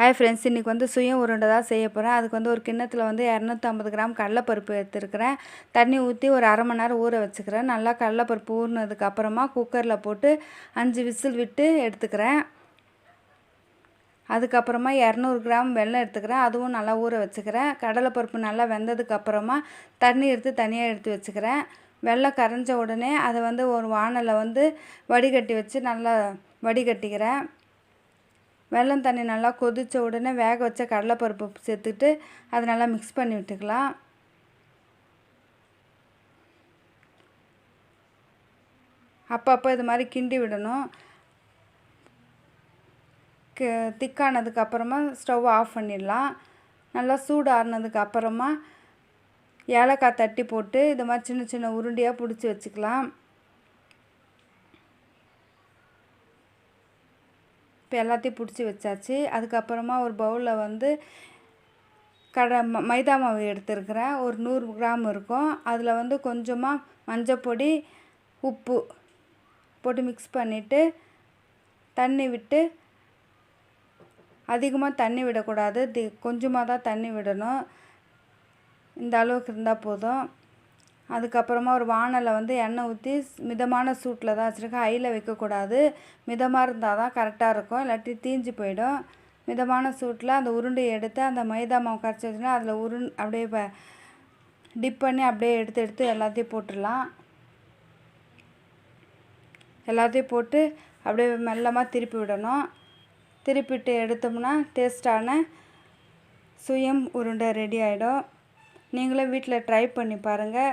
Hi friends இன்றைக்கி வந்து சுயம் உருண்டை தான் செய்ய போகிறேன் அதுக்கு வந்து ஒரு கிண்ணத்தில் வந்து இரநூத்தம்பது கிராம் கடலைப்பருப்பு எடுத்துருக்கிறேன். தண்ணி ஊற்றி ஒரு அரை மணி நேரம் ஊற வச்சுக்கிறேன். நல்லா கடலைப்பருப்பு ஊறினதுக்கு அப்புறமா குக்கரில் போட்டு அஞ்சு விசில் விட்டு எடுத்துக்கிறேன். அதுக்கப்புறமா இரநூறு கிராம் வெள்ளம் எடுத்துக்கிறேன். அதுவும் நல்லா ஊற வச்சுக்கிறேன். கடலைப்பருப்பு நல்லா வெந்ததுக்கு அப்புறமா தண்ணி எடுத்து தனியாக எடுத்து வச்சுக்கிறேன். வெள்ளம் கரைஞ்ச உடனே அதை வந்து ஒரு வானலை வந்து வடிகட்டி வச்சு நல்லா வடிகட்டிக்கிறேன். வெல்லம் தண்ணி நல்லா கொதித்த உடனே வேக வச்ச கடலைப்பருப்பு சேர்த்துட்டு அதை நல்லா மிக்ஸ் பண்ணி விட்டுக்கலாம். அப்பப்போ இது மாதிரி கிண்டி விடணும். திக்கானதுக்கு அப்புறமா ஸ்டவ் ஆஃப் பண்ணிடலாம். நல்லா சூடு ஆறுனதுக்கு அப்புறமா ஏலக்காய் தட்டி போட்டு இது மாதிரி சின்ன சின்ன உருண்டையாக பிடிச்சி வச்சுக்கலாம். இப்போ எல்லாத்தையும் பிடிச்சி வச்சாச்சு. அதுக்கப்புறமா ஒரு பவுலில் வந்து கடை ம மைதா மாவு எடுத்துருக்கிறேன். ஒரு நூறு கிராம் இருக்கும். அதில் வந்து கொஞ்சமாக மஞ்சப்பொடி உப்பு போட்டு மிக்ஸ் பண்ணிவிட்டு தண்ணி விட்டு அதிகமாக தண்ணி விடக்கூடாது. தி கொஞ்சமாக தான் தண்ணி விடணும். இந்த அளவுக்கு இருந்தால் போதும். அதுக்கப்புறமா ஒரு வானலை வந்து எண்ணெய் ஊற்றி மிதமான சூட்டில் தான் வச்சுருக்கேன். ஹையில் வைக்கக்கூடாது. மிதமாக இருந்தால் தான் கரெக்டாக இருக்கும். இல்லாட்டி தீஞ்சு போயிடும். மிதமான சூட்டில் அந்த உருண்டையை எடுத்து அந்த மைதா மாவு கரைச்சி வச்சுன்னா அதில் உருண் அப்படியே டிப் பண்ணி அப்படியே எடுத்து எடுத்து எல்லாத்தையும் போட்டுடலாம். எல்லாத்தையும் போட்டு அப்படியே மெல்லமாக திருப்பி விடணும். திருப்பிட்டு எடுத்தோம்னா டேஸ்டான சுயம் உருண்டை ரெடி ஆகிடும் நீங்களும் வீட்டில் ட்ரை பண்ணி பாருங்கள்